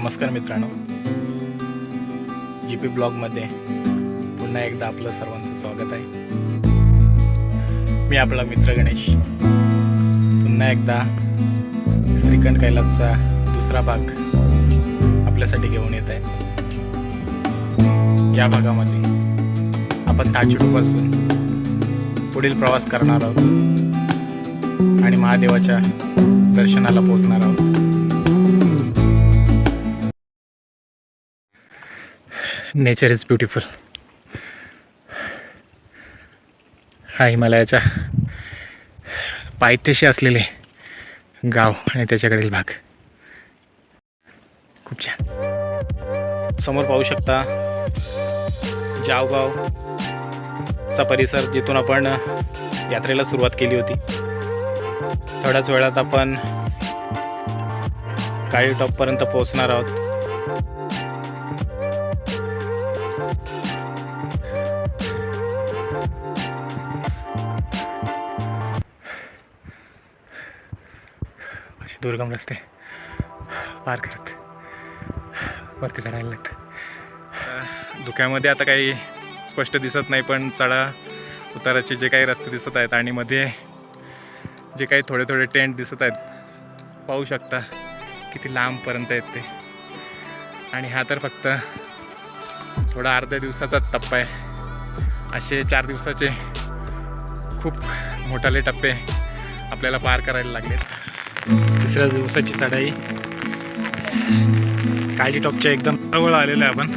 नमस्कार मित्रांनो. G P ब्लॉगमध्ये पुन्हा एकदा आपलं सर्वांचं स्वागत आहे. मी आपला मित्र गणेश. पुन्हा एकदा श्रीखंड कैलासचा दुसरा भाग आपल्यासाठी घेऊन येत आहे. या भागामध्ये आपण ताचिडूपासून पुढील प्रवास करणार आहोत आणि महादेवाच्या दर्शनाला पोहोचणार आहोत. नेचर इज ब्युटिफुल हा हिमालयाच्या पायथ्याशी असलेले गाव आणि त्याच्याकडील भाग. खूप छान. समोर पाहू शकता जावगावचा परिसर जिथून आपण यात्रेला सुरुवात केली होती. थोड्याच वेळात आपण काळी टॉपपर्यंत पोहोचणार आहोत. दुर्गम रस्ते पार करत. वरती चढायला लागतं. धुक्यामध्ये आता काही स्पष्ट दिसत नाही पण चढा उताराचे जे काही रस्ते दिसत आहेत आणि मध्ये जे काही थोडे थोडे टेंट दिसत आहेत पाहू शकता किती लांबपर्यंत आहेत ते. आणि हा तर फक्त थोडा अर्ध्या दिवसाचाच टप्पा आहे. असे चार दिवसाचे खूप मोठाले टप्पे आपल्याला पार करायला लागलेत. तिसऱ्या दिवसाची चढाई काळी टॉपच्या एकदम जवळ आलेलो आहे आपण.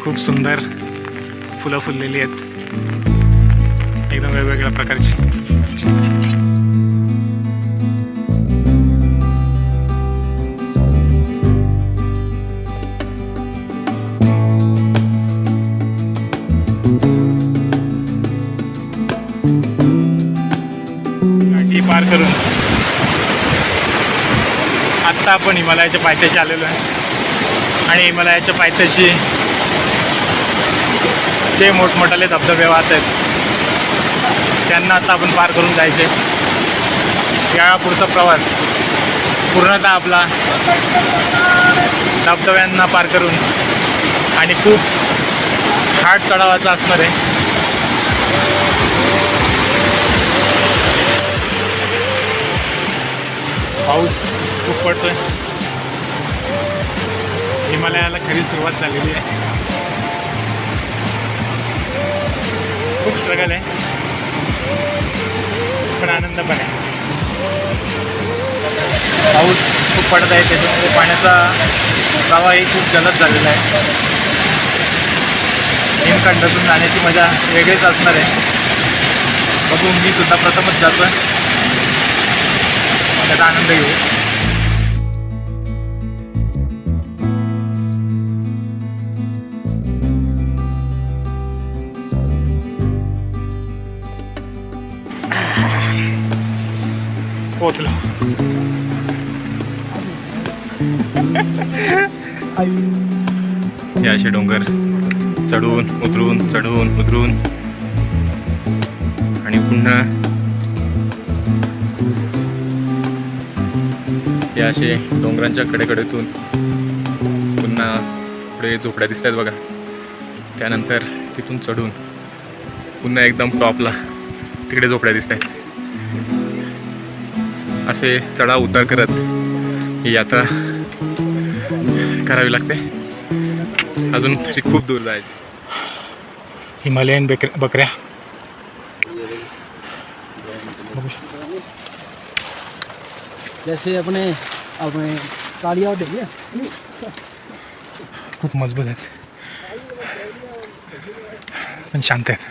खूप सुंदर फुलं फुललेली आहेत. एकदम वेगवेगळ्या प्रकारची. आत्ता आपण हिमालयाच्या पायथ्याशी आलेलो आहे. आणि हिमालयाच्या पायथ्याशी जे मोठमोठाले धबधबे वाहत आहेत त्यांना आता आपण पार करून जायचे. या प्रवास पूर्णतः आपला धबधब्यांना पार करून आणि खूप हार्ड चढावाचा असणार आहे. पाऊस खूप पडतोय. हिमालयाला खरी सुरुवात झालेली आहे. खूप स्ट्रगल आहे. पण आनंद पण आहे पाऊस खूप पडत आहे त्याच्यामुळे पाण्याचा प्रवाहही खूप जलद झालेला आहे. हिमखंडातून जाण्याची मजा वेगळीच असणार आहे. बघून मी सुद्धा प्रथमच जातोय. त्याचा आनंद घेऊ. पोचलो हे असे डोंगर. चढून उतरून चढून उतरून. आणि पुन्हा हे असे डोंगरांच्या कडेकडेतून पुन्हा पुढे झोपड्या दिसत आहेत बघा. त्यानंतर तिथून चढून पुन्हा एकदम टॉपला तिकडे झोपड्या दिसत आहेत असे चढाव उतार करत ही यात्रा करावी लागते. अजून खूप दूर जायची. हिमालयन बक बकऱ्या. शकता. जैसे अपने अपने कालिया होते हैं खूप मजबूत आहेत. पण शांत आहेत.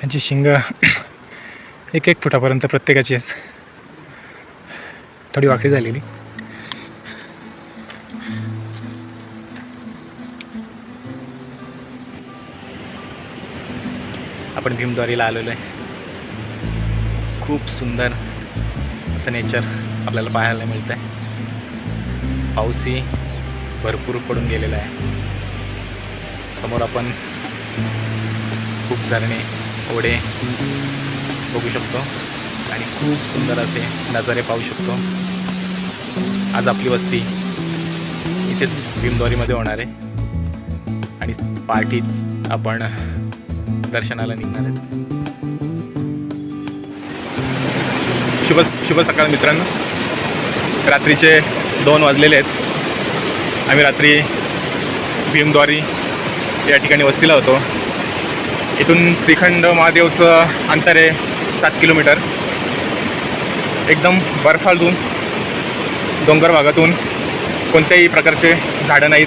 त्यांची शिंग एक एक फुटापर्यंत प्रत्येकाची आहेत. थोडी वाकडी झालेली. आपण भीमद्वारीला आलेलो आहे. खूप सुंदर असं नेचर आपल्याला पाहायला मिळतं आहे पाऊसही भरपूर पडून गेलेला आहे. समोर आपण खूप झरणे ओढे बघू शकतो. आणि खूप सुंदर असे नजारे पाहू शकतो. आज आपली वस्ती इथेच भीमद्वारीमध्ये होणार आहे. आणि पार्टीच आपण दर्शनाला निघणार आहेत. शुभ शुभ सकाळ मित्रांनो. रात्रीचे दोन वाजलेले आहेत. आम्ही रात्री भीमद्वारी या ठिकाणी वस्तीला होतो. इथून श्रीखंड महादेवचं अंतर आहे. सात किलोमीटर. एकदम बर्फातून डोंगर भागातून कोणत्याही प्रकारचे झाडं नाहीत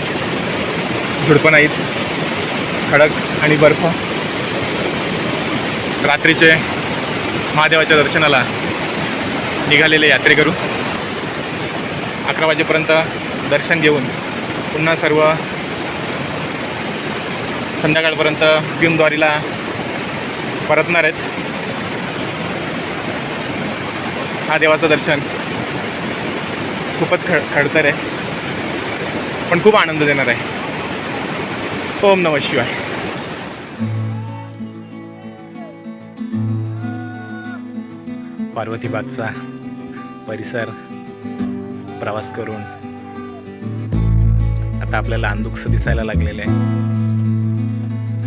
झुडपं नाहीत खडक आणि बर्फ. रात्रीचे महादेवाच्या दर्शनाला निघालेले यात्रेकरू. अकरा वाजेपर्यंत दर्शन घेऊन पुन्हा सर्व संध्याकाळपर्यंत भीमद्वारीला परतणार आहेत. हा देवाचं दर्शन. खूपच खड खडतर आहे. पण खूप आनंद देणार आहे. ओम नम शिवाय. पार्वतीबागचा परिसर प्रवास करून आता आपल्याला अंदुकसं दिसायला लागलेलं आहे.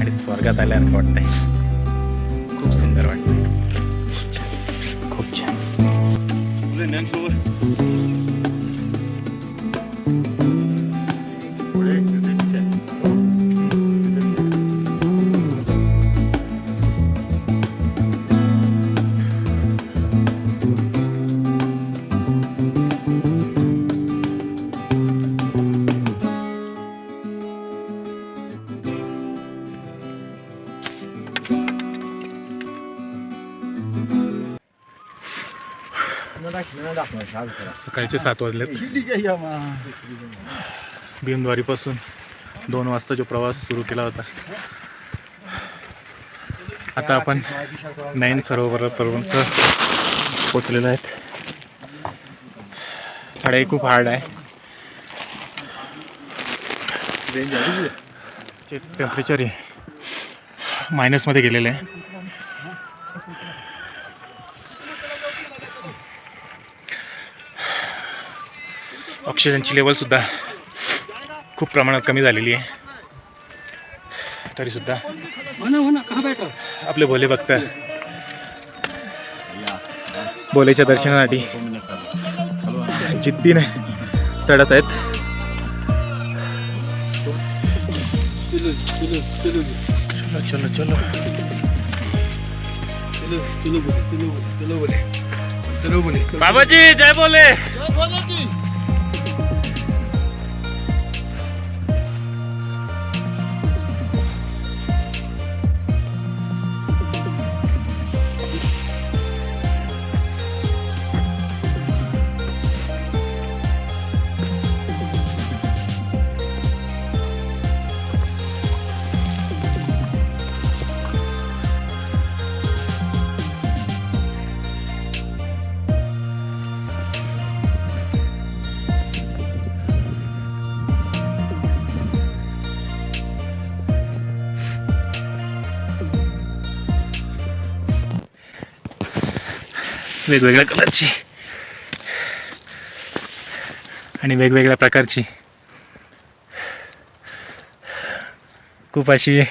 आणि स्वर्गात आल्यासारखं वाटतंय. människor सकाळचे सात वाजलेत. भीमद्वारीपासून दोन वाजता जो प्रवास सुरू केला होता. आता आपण नैन सरोवरापर्यंत पोचलेलो आहेत. चढाई खूप हार्ड आहे. टेम्परेचर मायनसमध्ये गेलेलं आहे. ऑक्सिजनची लेवलसुद्धा खूप प्रमाणात कमी झालेली आहे तरीसुद्धा हो हो आपले भोले भक्त भोलेच्या दर्शनासाठी जिद्दीने चढत आहेत चलो चलो चलो चलो चलो चलो वेगवेगळ्या कलरची. आणि वेगवेगळ्या प्रकारची. खूप अशी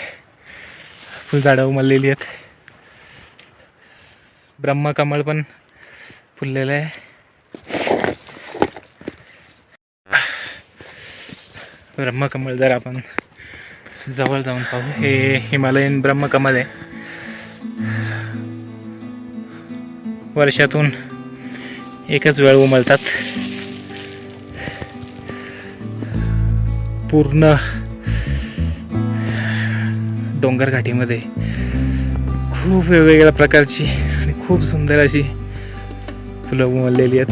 फुलझाडं उमललेली आहेत. ब्रह्मकमळ पण फुललेलं आहे. ब्रह्मकमळ जर आपण जवळ जाऊन पाहू. हे हिमालयन ब्रह्मकमळ आहे. वर्षातून एकच वेळ उमलतात. पूर्ण डोंगरघाटीमध्ये खूप वेगवेगळ्या प्रकारची आणि खूप सुंदर अशी फुलं उमललेली आहेत.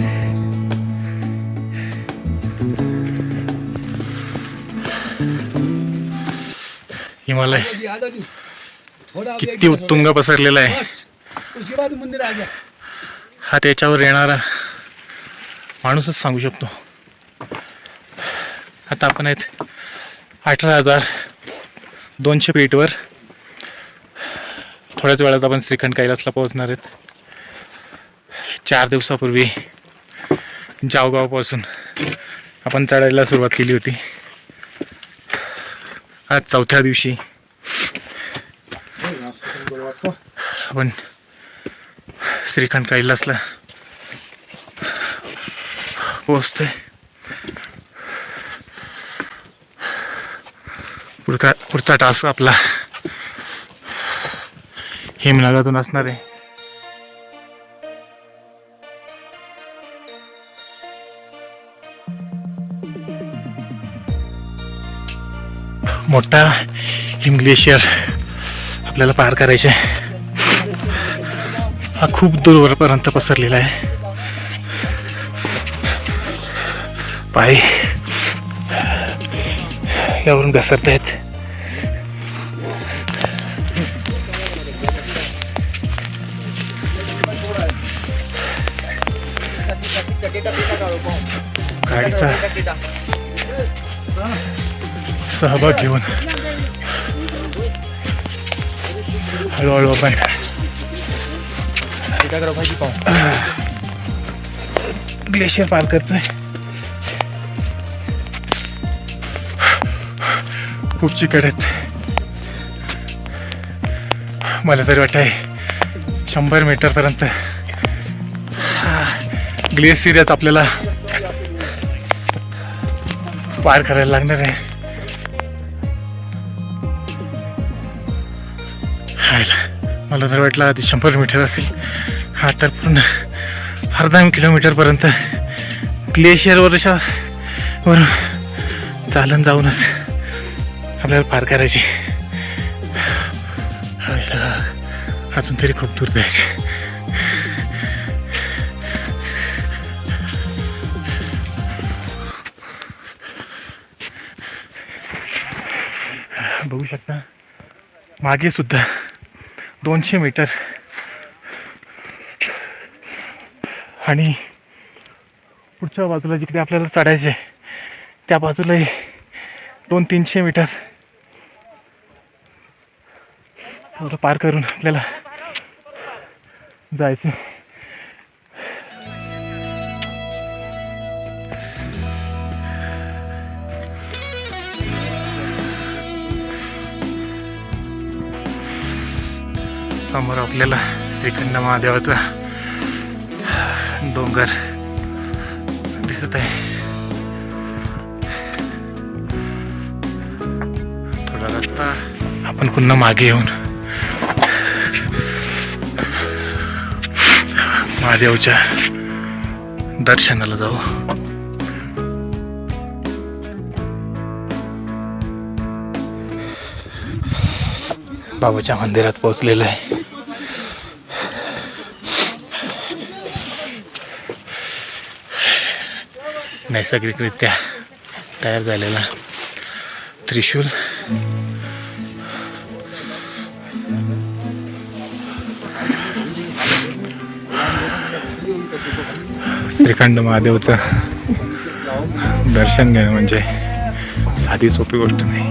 हिमालय किती उत्तुंग पसरलेला आहे. हा त्याच्यावर येणारा माणूसच सांगू शकतो. आता आपण आहेत अठरा हजार दोनशे फीटवर थोड्याच वेळात आपण श्रीखंड कैलासला पोहोचणार आहेत. चार दिवसापूर्वी जावगावपासून आपण चढायला सुरुवात केली होती. आज चौथ्या दिवशी. आपण श्रीखंड कैलासला पोचतोय पुढचा पुढचा टास्क आपला हिमनगातून असणार आहे. मोठा हिम ग्लेशियर आपल्याला पार करायचे आहे हा खूप दूरवरपर्यंत पसरलेला आहे. पाय. यावरून घसरत आहेत. गाडीचा सहभाग घेऊन हळूहळू आपण ग्लेशियर पार करतोय. खूप चिकट आहेत. मला तरी वाटत आहे शंभर मीटरपर्यंत ग्लेशियरच आपल्याला पार करायला लागणार आहे. मला तर वाटलं आधी शंभर मीटर असेल. हा तर पूर्ण अर्धा किलोमीटरपर्यंत ग्लेशियरवरच्या वर चालन जाऊनच आपल्याला पार करायची. अजून तरी खूप दूर जायचे. बघू शकता. मागे सुद्धा दोनशे मीटर आणि पुढच्या बाजूला जिकडे आपल्याला चढायचे त्या बाजूलाही दोन तीनशे मीटर थोडं पार करून आपल्याला जायचं. समोर आपल्याला श्रीखंड महादेवाचा डोंगर दिसत आहे. थोडा रस्ता. आपण पुन्हा मागे येऊन महादेवच्या दर्शनाला जाऊ. बाबाच्या मंदिरात पोहोचलेलं आहे. नैसर्गिकरित्या तयार झालेला त्रिशूल. श्रीखंड महादेवचं दर्शन घेणं म्हणजे साधी सोपी गोष्ट नाही.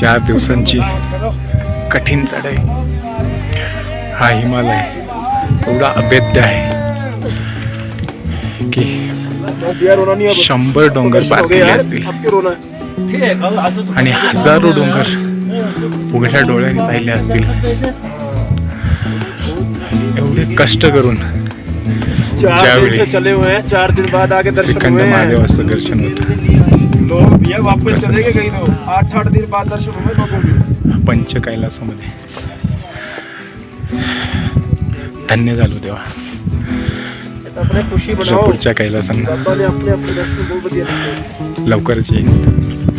चार दिवसांची कठीण चढाई. हा हिमालय एवढा अभेद्य आहे. शंभर डोंगर पार केले असतील. आणि हजारो डोंगर उघड्या डोळ्याने पाहिले असतील. एवढे कष्ट करून चार दिन से चले हुए हैं चार दिन बाद आगे दर्शन हुए हैं। दर्शन होतं. वापस कहीं आठ आठ दिन बाद दर्शन हुए लोगों के। पंच कैलासामध्ये धन्य झालो तेव्हा खुशी पुढच्या कैलासांना लवकरच येईल.